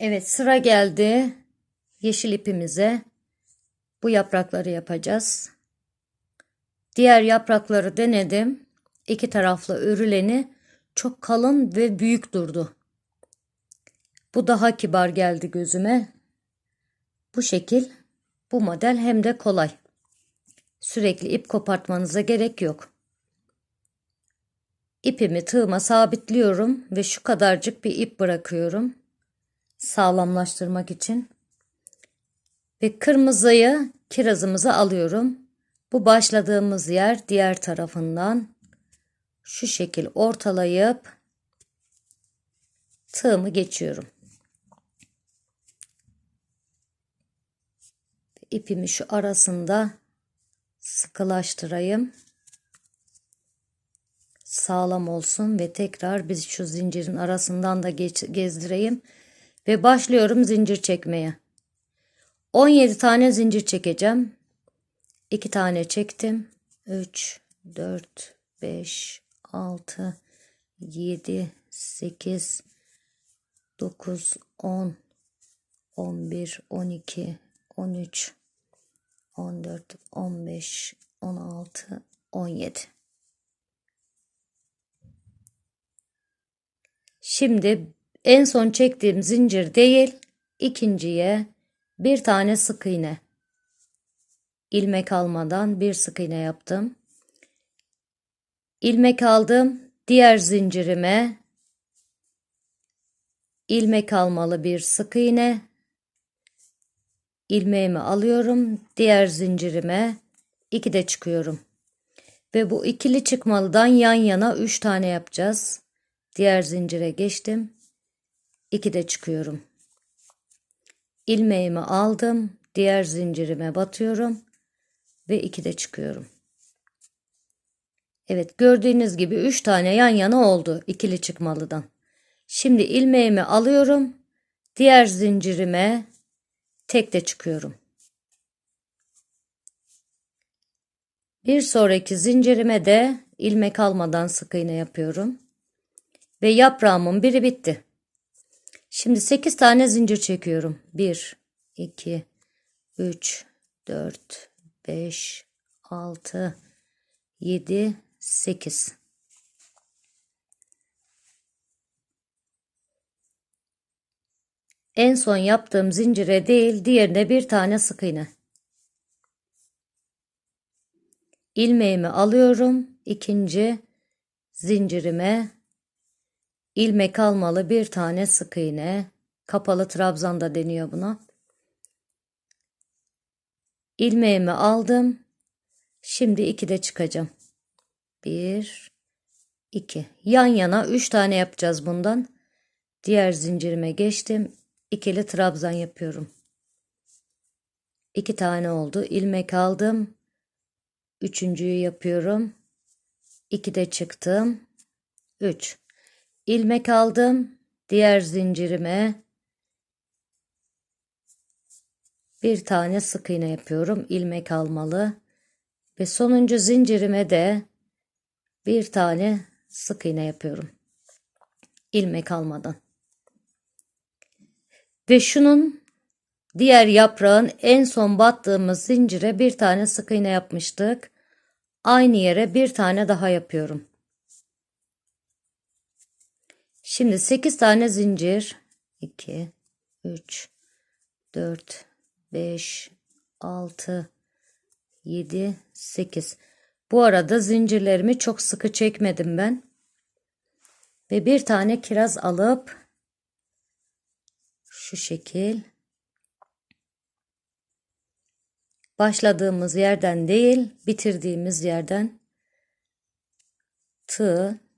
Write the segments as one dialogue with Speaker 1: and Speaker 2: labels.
Speaker 1: Evet sıra geldi yeşil ipimize. Bu yaprakları yapacağız. Diğer yaprakları denedim. İki taraflı örüleni çok kalın ve büyük durdu. Bu daha kibar geldi gözüme. Bu şekil bu model hem de kolay. Sürekli ip kopartmanıza gerek yok. İpimi tığıma sabitliyorum ve şu kadarcık bir ip bırakıyorum. Sağlamlaştırmak için. Ve kırmızıyı kirazımıza alıyorum. Bu başladığımız yer diğer tarafından şu şekil ortalayıp tığımı geçiyorum. İpimi şu arasında sıkılaştırayım. Sağlam olsun ve tekrar biz şu zincirin arasından da gezdireyim ve başlıyorum zincir çekmeye. 17 tane zincir çekeceğim. 2 tane çektim. 3 4 5 6 7 8 9 10 11 12 13 14 15 16 17 Şimdi en son çektiğim zincir değil ikinciye bir tane sık iğne. İlmek almadan bir sık iğne yaptım. İlmek aldım diğer zincirime ilmek almalı bir sık iğne. İlmeğimi alıyorum diğer zincirime iki de çıkıyorum. Ve bu ikili çıkmalıdan yan yana üç tane yapacağız. Diğer zincire geçtim 2 de çıkıyorum. İlmeğimi aldım diğer zincirime batıyorum ve 2 de çıkıyorum. Evet gördüğünüz gibi 3 tane yan yana oldu ikili çıkmalıdan. Şimdi ilmeğimi alıyorum diğer zincirime tek de çıkıyorum. Bir sonraki zincirime de ilmek almadan sık iğne yapıyorum ve yaprağımın biri bitti. Şimdi 8 tane zincir çekiyorum. 1, 2, 3, 4, 5, 6, 7, 8. En son yaptığım zincire değil diğerine bir tane sık iğne. ilmeğimi alıyorum. ikinci zincirime ilmek almalı bir tane sık iğne. Kapalı trabzan da deniyor buna. ilmeğimi aldım. Şimdi iki de çıkacağım. Bir, iki. Yan yana üç tane yapacağız bundan. Diğer zincirime geçtim. İkili trabzan yapıyorum. İki tane oldu. ilmek aldım. Üçüncüyü yapıyorum. İki de çıktım. Üç ilmek aldım. Diğer zincirime bir tane sık iğne yapıyorum. ilmek almalı. Ve sonuncu zincirime de bir tane sık iğne yapıyorum. ilmek almadan. Ve şunun diğer yaprağın en son battığımız zincire bir tane sık iğne yapmıştık. Aynı yere bir tane daha yapıyorum. Şimdi 8 tane zincir 2 3 4 5 6 7 8 Bu arada zincirlerimi çok sıkı çekmedim ben. Ve bir tane kiraz alıp şu şekil başladığımız yerden değil bitirdiğimiz yerden tığ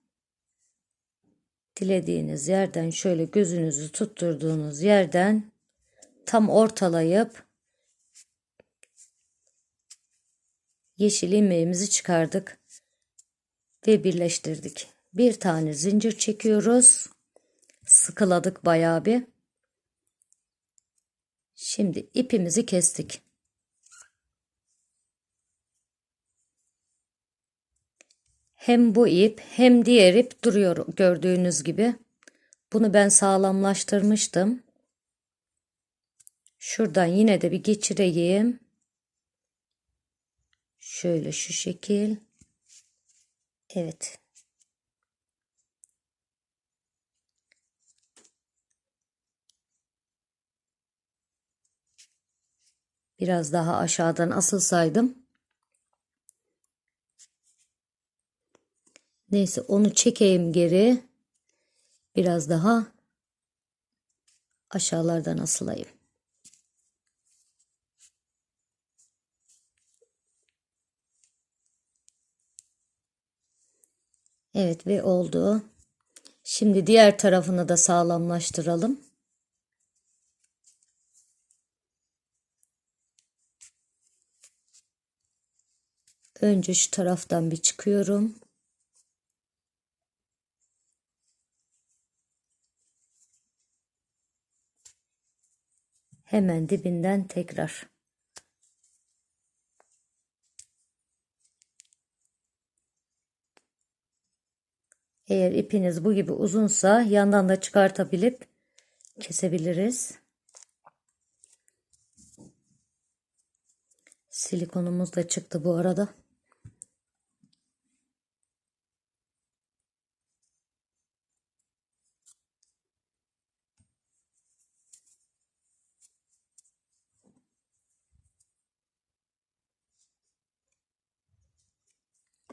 Speaker 1: dilediğiniz yerden şöyle gözünüzü tutturduğunuz yerden tam ortalayıp yeşil ilmeğimizi çıkardık ve birleştirdik. Bir tane zincir çekiyoruz. Sıkıladık bayağı bir. Şimdi ipimizi kestik. Hem bu ip hem diğer ip duruyor gördüğünüz gibi. Bunu ben sağlamlaştırmıştım. Şuradan yine de bir geçireyim. Şöyle şu şekil. Evet. Biraz daha aşağıdan asılsaydım. Neyse onu çekeyim geri. Biraz daha aşağılardan asılayım. Evet ve oldu. Şimdi diğer tarafını da sağlamlaştıralım. Önce şu taraftan bir çıkıyorum. Hemen dibinden tekrar. Eğer ipiniz bu gibi uzunsa yandan da çıkartabilip kesebiliriz. Silikonumuz da çıktı bu arada.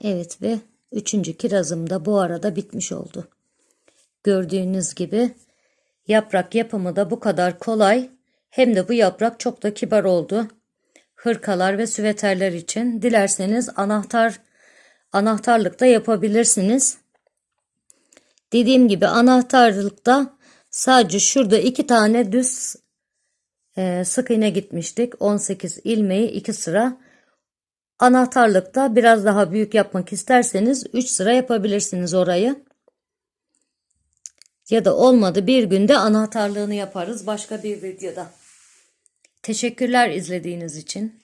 Speaker 1: Evet ve üçüncü kirazım da bu arada bitmiş oldu. Gördüğünüz gibi yaprak yapımı da bu kadar kolay. Hem de bu yaprak çok da kibar oldu. Hırkalar ve süveterler için dilerseniz anahtar anahtarlıkta yapabilirsiniz. Dediğim gibi anahtarlıkta sadece şurada iki tane düz e, sık iğne gitmiştik. 18 ilmeği iki sıra. Anahtarlıkta biraz daha büyük yapmak isterseniz 3 sıra yapabilirsiniz orayı. Ya da olmadı bir günde anahtarlığını yaparız başka bir videoda. Teşekkürler izlediğiniz için.